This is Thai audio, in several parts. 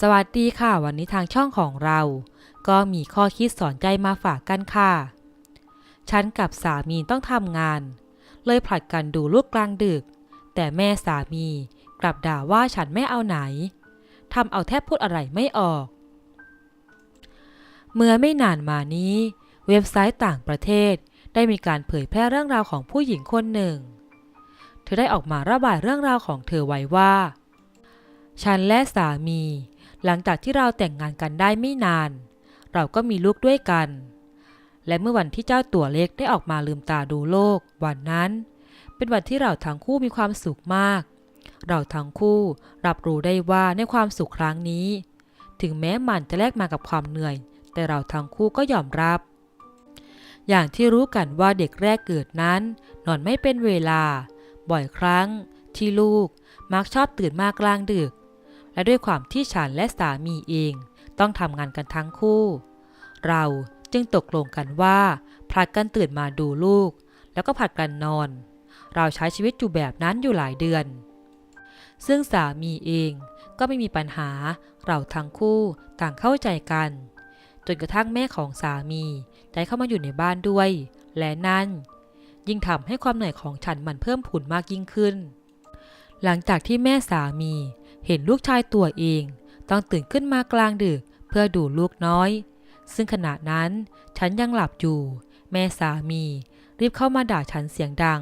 สวัสดีค่ะ วันนี้ทางช่องของเรา ก็มีข้อคิดสอนใจมาฝากกันค่ะ ฉันกับสามีต้องทำงาน เลยผลัดกันดูลูกกลางดึก แต่แม่สามีกลับด่าว่าฉันไม่เอาไหนทำเอาแทบพูดอะไรไม่ออก เมื่อไม่นานมานี้ เว็บไซต์ต่างประเทศได้มีการเผยแพร่เรื่องราวของผู้หญิงคนหนึ่ง เธอได้ออกมาระบายเรื่องราวของเธอไว้ว่า ฉันและสามี หลังจากที่เราแต่งงานกันได้ไม่นาน เราก็มีลูกด้วยกัน และเมื่อวันที่เจ้าตัวเล็กได้ออกมาลืมตาดูโลก วันนั้น เป็นวันที่เราทั้งคู่มีความสุขมาก เราทั้งคู่รับรู้ได้ว่าในความสุขครั้งนี้ ถึงแม้มันจะแลกมากับความเหนื่อย แต่เราทั้งคู่ก็ยอมรับ อย่างที่รู้กันว่าเด็กแรกเกิดนั้น นอนไม่เป็นเวลา บ่อยครั้งที่ลูกมักชอบตื่นมากลางดึก และด้วยความที่ฉันและสามีเอง ต้องทำงานกันทั้งคู่ เราจึงตกลงกันว่าผลัดกันตื่นมาดูลูก แล้วก็ผลัดกันนอน เราใช้ชีวิตอยู่แบบนั้นอยู่หลายเดือน ซึ่งสามีเองก็ไม่มีปัญหาเราทั้งคู่ต่างเข้าใจกัน จนกระทั่งแม่ของสามีได้เข้ามาอยู่ในบ้านด้วย และนั่น ยิ่งทำให้ความเหนื่อยของฉันมันเพิ่มผุนมากยิ่งขึ้น หลังจากที่แม่สามี เห็นลูกชายตัวเอง ต้องตื่นขึ้นมากลางดึกเพื่อดูลูกน้อย ซึ่งขณะนั้นฉันยังหลับอยู่ แม่สามี รีบเข้ามาด่าฉันเสียงดัง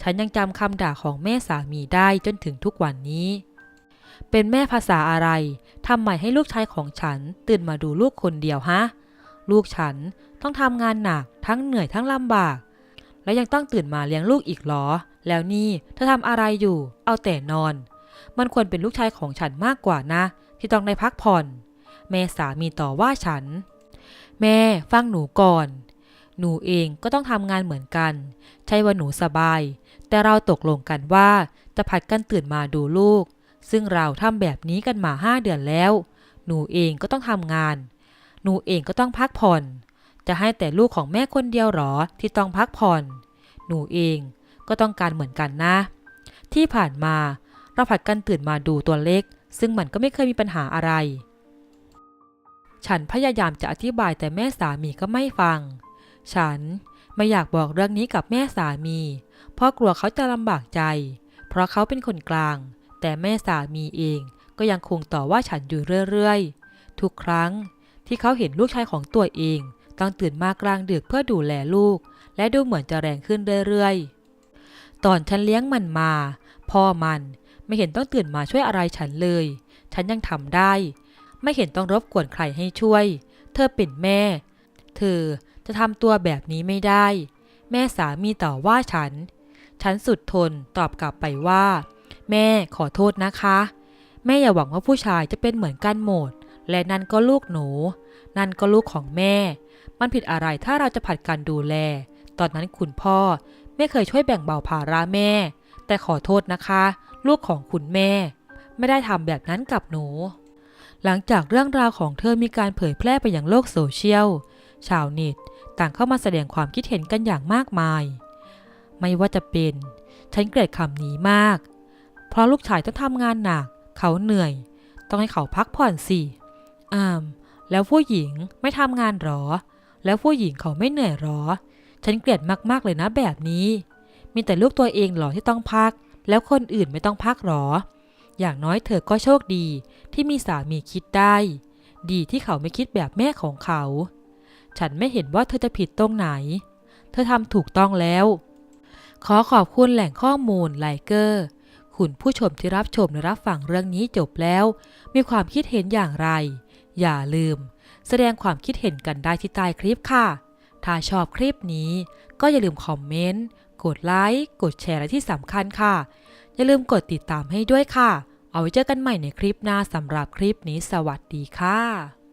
ฉันยังจำคำด่าของแม่สามีได้จนถึงทุกวันนี้ เป็นแม่ภาษาอะไรทำไมให้ลูกชายของฉันตื่นมาดูลูกคนเดียวฮะ ลูกฉันต้องทำงานหนักทั้งเหนื่อยทั้งลำบาก และยังต้องตื่นมาเลี้ยงลูกอีกหรอ แล้วนี่เธอทำอะไรอยู่ เอาแต่นอน มันควรเป็นลูกชายของฉันมากกว่านะ ที่ต้องได้พักผ่อน แม่สามีต่อว่าฉัน แม่ฟังหนูก่อน หนูเองก็ต้องทำงานเหมือนกัน ใช่ว่าหนูสบาย แต่เราตกลงกันว่าจะผัดกันตื่นมาดูลูก ซึ่งเราทำแบบนี้กันมาห้าเดือนแล้ว หนูเองก็ต้องทำงาน หนูเองก็ต้องพักผ่อน จะให้แต่ลูกของแม่คนเดียวหรอที่ต้องพักผ่อน หนูเองก็ต้องการเหมือนกันนะ ที่ผ่านมา เราผัดกันตื่นมาดูตัวเล็กซึ่งมันก็ไม่เคยมีปัญหาอะไร ฉันพยายามจะอธิบายแต่แม่สามีก็ไม่ฟัง ฉันไม่อยากบอกเรื่องนี้กับแม่สามี เพราะกลัวเขาจะลำบากใจ เพราะเขาเป็นคนกลาง แต่แม่สามีเองก็ยังคงต่อว่าฉันอยู่เรื่อยๆ ทุกครั้งที่เขาเห็นลูกชายของตัวเอง ต้องตื่นมากลางดึกเพื่อดูแลลูก และดูเหมือนจะแรงขึ้นเรื่อยๆ ตอนฉันเลี้ยงมันมา พ่อมัน ไม่เห็นต้องตื่นมาช่วยอะไรฉันเลย ฉันยังทำได้ ไม่เห็นต้องรบกวนใครให้ช่วย เธอเป็นแม่ เธอจะทำตัวแบบนี้ไม่ได้ แม่สามีต่อว่าฉัน ฉันสุดทนตอบกลับไปว่า แม่ขอโทษนะคะ แม่อย่าหวังว่าผู้ชายจะเป็นเหมือนกันหมด และนั่นก็ลูกหนู นั่นก็ลูกของแม่ มันผิดอะไรถ้าเราจะผัดกันดูแล ตอนนั้นคุณพ่อไม่เคยช่วยแบ่งเบาภาระแม่ แต่ขอโทษนะคะ ลูกของคุณแม่ ไม่ได้ทำแบบนั้นกับหนู หลังจากเรื่องราวของเธอมีการเผยแพร่ไปยังโลกโซเชียล ชาวเน็ตต่างเข้ามาแสดงความคิดเห็นกันอย่างมากมาย ไม่ว่าจะเป็น ฉันเกลียดคำนี้มาก เพราะลูกชายต้องทำงานหนัก เขาเหนื่อย ต้องให้เขาพักผ่อนสิอ้ามแล้วผู้หญิงไม่ทำงานหรอ แล้วผู้หญิงเขาไม่เหนื่อยหรอ ฉันเกลียดมากๆเลยนะแบบนี้ มีแต่ลูกตัวเองหรอที่ต้องพัก แล้วคนอื่นไม่ต้องพักหรอ อย่างน้อยเธอก็โชคดีที่มีสามีคิดได้ ดีที่เขาไม่คิดแบบแม่ของเขา ฉันไม่เห็นว่าเธอจะผิดตรงไหน เธอทำถูกต้องแล้ว ขอขอบคุณแหล่งข้อมูลไลเกอร์คุณผู้ชมที่รับชมและรับฟังเรื่องนี้จบแล้ว มีความคิดเห็นอย่างไร อย่าลืม แสดงความคิดเห็นกันได้ที่ใต้คลิปค่ะ ถ้าชอบคลิปนี้ก็อย่าลืมคอมเมนต์ กดไลค์ กดแชร์และที่สำคัญค่ะ อย่าลืมกดติดตามให้ด้วยค่ะ เอาไว้เจอกันใหม่ในคลิปหน้าสำหรับคลิปนี้สวัสดีค่ะ